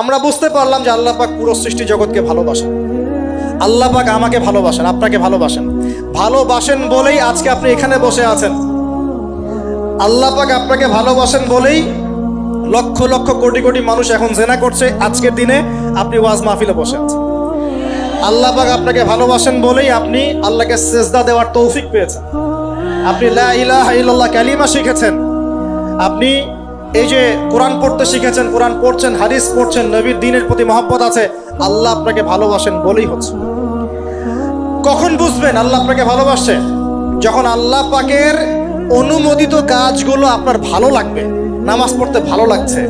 আমরা বুঝতে পারলাম যে আল্লাহ পাক পুরো সৃষ্টি জগৎকে ভালোবাসেন। আল্লাহ পাক আমাকে ভালোবাসেন, আপনাকে ভালোবাসেন। ভালোবাসেন বলেই আজকে আপনি এখানে বসে আছেন। আল্লাহ পাক আপনাকে ভালোবাসেন বলেই লক্ষ লক্ষ কোটি কোটি মানুষ এখন জেনা করছে আজকের দিনে আপনি ওয়াজ মাহফিলে বসে আছেন। আল্লাহ পাক আপনাকে ভালোবাসেন বলেই আপনি আল্লাহকে সেজদা দেওয়ার তৌফিক পেয়েছেন। আপনি লা ইলাহা ইল্লাল্লাহ কালিমা শিখেছেন। আপনি এই যে কোরআন পড়তে শিখেছেন, কোরআন পড়ছেন, হাদিস পড়ছেন, নবীর দিনের প্রতি মহব্বত আছে, আল্লাহ আপনাকে ভালোবাসেন বলেই হচ্ছে। কখন বুঝবেন আল্লাহ আপনাকে ভালোবাসছে? যখন আল্লাহ পাকের অনুমোদিত কাজগুলো আপনার ভালো লাগবে, নামাজ পড়তে ভালো লাগছে,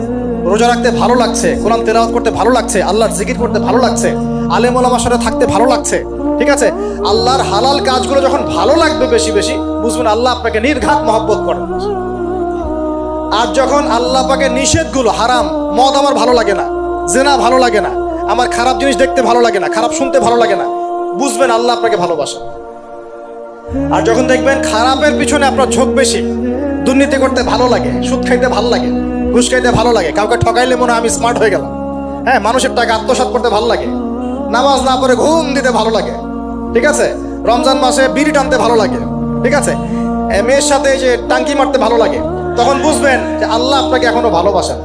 রোজা রাখতে ভালো লাগছে, কোরআন তেলাওয়াত করতে ভালো লাগছে, আল্লাহর জিকির করতে ভালো লাগছে, আলেম ওলামার সাথে থাকতে ভালো লাগছে, ঠিক আছে? আল্লাহর হালাল কাজগুলো যখন ভালো লাগবে বেশি বেশি, বুঝবেন আল্লাহ আপনাকে নির্ঘাত মহব্বত করেন আর যখন আল্লাহ পাকে নিষেধগুলো হারাম, মদ আমার ভালো লাগে না, জেনা ভালো লাগে না, আমার খারাপ জিনিস দেখতে ভালো লাগে না, খারাপ শুনতে ভালো লাগে না, বুঝবেন আল্লাহ আপনাকে ভালোবাসেন। আর যখন দেখবেন খারাপের পিছনে আপনার ঝোঁক বেশি, দুর্নীতি করতে ভালো লাগে, সুদ খাইতে ভালো লাগে, ঘুষ খাইতে ভালো লাগে, কাউকে ঠকাইলে মনে আমি স্মার্ট হয়ে গেলাম। হ্যাঁ মানুষের টাকা আত্মসাৎ করতে ভালো লাগে, নামাজ না পড়ে ঘুম দিতে ভালো লাগে, ঠিক আছে? রমজান মাসে বিড়ি টানতে ভালো লাগে, ঠিক আছে? মেয়ের সাথে যে টাঙ্কি মারতে ভালো লাগে তখন বুঝবেন যে আল্লাহ আপনাকে এখনও ভালোবাসেন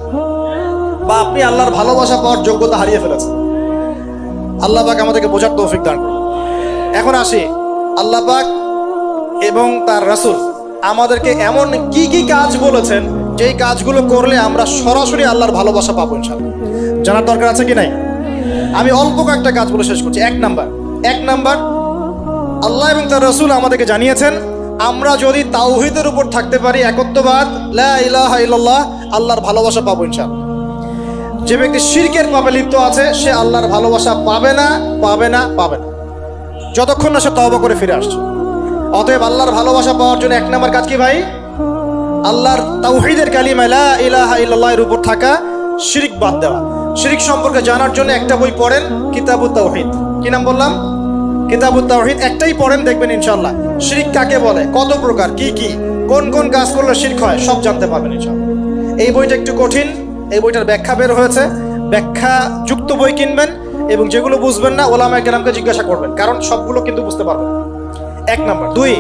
বা আপনি আল্লাহর ভালোবাসা পাওয়ার যোগ্যতা হারিয়ে ফেলেছেন। আল্লাহ পাক আমাদেরকে বোঝার তৌফিক দান করুন। এখন আসি, আল্লাহ পাক এবং তার রাসূল আমাদেরকে এমন কি কি কাজ বলেছেন, যেই কাজগুলো করলে আমরা সরাসরি আল্লাহর ভালোবাসা পাবো ইনশাআল্লাহ। জানার দরকার আছে কি নাই? আমি অল্প কয়েকটা কাজ বলে শেষ করছি। এক নাম্বার এক নাম্বার, আল্লাহ এবং তার রসুল আমাদেরকে জানিয়েছেন আমরা যদি তাওহিদের উপর থাকতে পারি, একত্ববাদ আল্লাহর ভালোবাসা পাবো ইনশাআল্লাহ। যে ব্যক্তি শিরকের পাপে লিপ্ত আছে, সে আল্লাহর ভালোবাসা পাবে না পাবে না পাবে না। যতক্ষণ না সে তওবা করে ফিরে আসছে। অতএব আল্লাহর ভালোবাসা পাওয়ার জন্য এক নম্বর কাজ কি ভাই? আল্লাহর তাওহীদের কালিমা লা ইলাহা ইল্লাল্লাহর উপর থাকা শিরিক বাদ দেওয়া। শিরিক সম্পর্কে জানার জন্য একটা বই পড়েন কিতাবুত তাওহীদ। কি নাম বললাম? কিতাবুত তাওহীদ, একটাই পড়েন, দেখবেন ইনশাআল্লাহ। শিরিক কাকে বলে? কত প্রকার? কি কি? কোন কোন কাজ করলে শিরক হয়? সব জানতে পারবেন ইনশাআল্লাহ। এই বইটা একটু কঠিন। এই বইটার ব্যাখ্যা বের হয়েছে। ব্যাখ্যা যুক্ত বই কিনবেন এবং যেগুলো বুঝবেন না ওলামা কেরামকে জিজ্ঞাসা করবেন। কারণ সবগুলো কিন্তু বুঝতে পারবেন। এক নম্বর। দুই,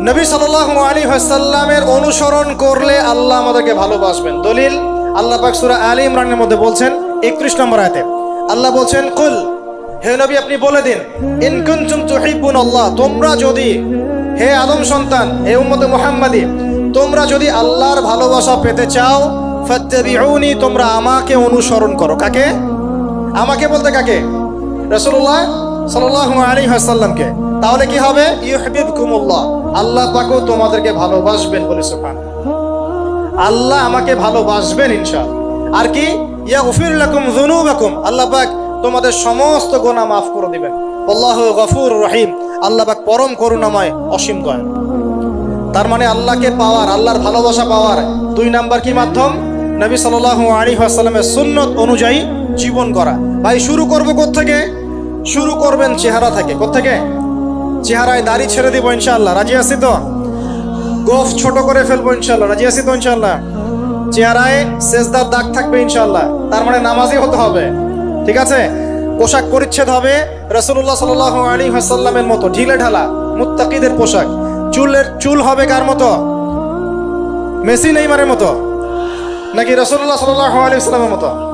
নবী সাল্লাল্লাহু আলাইহি ওয়াসাল্লামের অনুসরণ করলে আল্লাহ আমাদেরকে ভালোবাসবেন। দলিল, আল্লাহ পাক সূরা আলী ইমরানের মধ্যে বলছেন 31 নম্বর আয়াতে। আল্লাহ বলছেন, কুল হে নবী, আপনি বলে দিন, ইন কুনতুম আল্লাহ তোমরা যদি, হে আদম সন্তান, হে উম্মতে মুহাম্মাদি, তোমরা যদি আল্লাহর ভালোবাসা পেতে চাও, ফাত্তাবিউনি, তোমরা আমাকে অনুসরণ করো। কাকে? আমাকে বলতে কাকে? রাসূলুল্লাহ সাল্লাল্লাহু আলাইহি ওয়াসাল্লামকে। তাহলে কি হবে? ইউহিব্বুকুমুল্লাহ, আল্লাহ পাকও তোমাদেরকে ভালোবাসবেন বলে সুবহান আল্লাহ আমাকে ভালোবাসবেন, ইনশাআল্লাহ। আর কি? ইয়াগফির লাকুম যুনুবাকুম, আল্লাহ পাক তোমাদের সমস্ত গোনা মাফ করে দিবেন। আল্লাহু গফুর রহিম। আল্লাহ পাক পরম করুণাময় অসীম দয়ালু তার মানে আল্লাহকে পাওয়ার, আল্লাহর ভালোবাসা পাওয়ার দুই নাম্বার কি মাধ্যম? নবী সাল্লাল্লাহু আলাইহি ওয়াসাল্লামের সুন্নত অনুযায়ী জীবন করা ভাই, শুরু করব থেকে শুরু করবেন চেহারা থেকে। থেকে চেহারায় দাড়ি ছেড়ে দিব ইনশাল্লাহ রাজি আছি তো? গোফ ছোট করে ফেলব ইনশাল্লাহ রাজি আছি তো ইনশাআল্লাহ? চেহারায় সেজদার দাগ থাকবে ইনশাল্লাহ তার মানে নামাজি হতে হবে। ঠিক আছে? পোশাক পরিচ্ছেদ হবে রসুল্লাহ সাল আলী হাসাল্লামের মতো, ঢিলে ঢালা, মুত্তাকিদের পোশাক। চুলের, চুল হবে কার মতো? মেসি নেইমারের মতো, নাকি রসুল্লাহ সাল আলী ইসলামের মতো?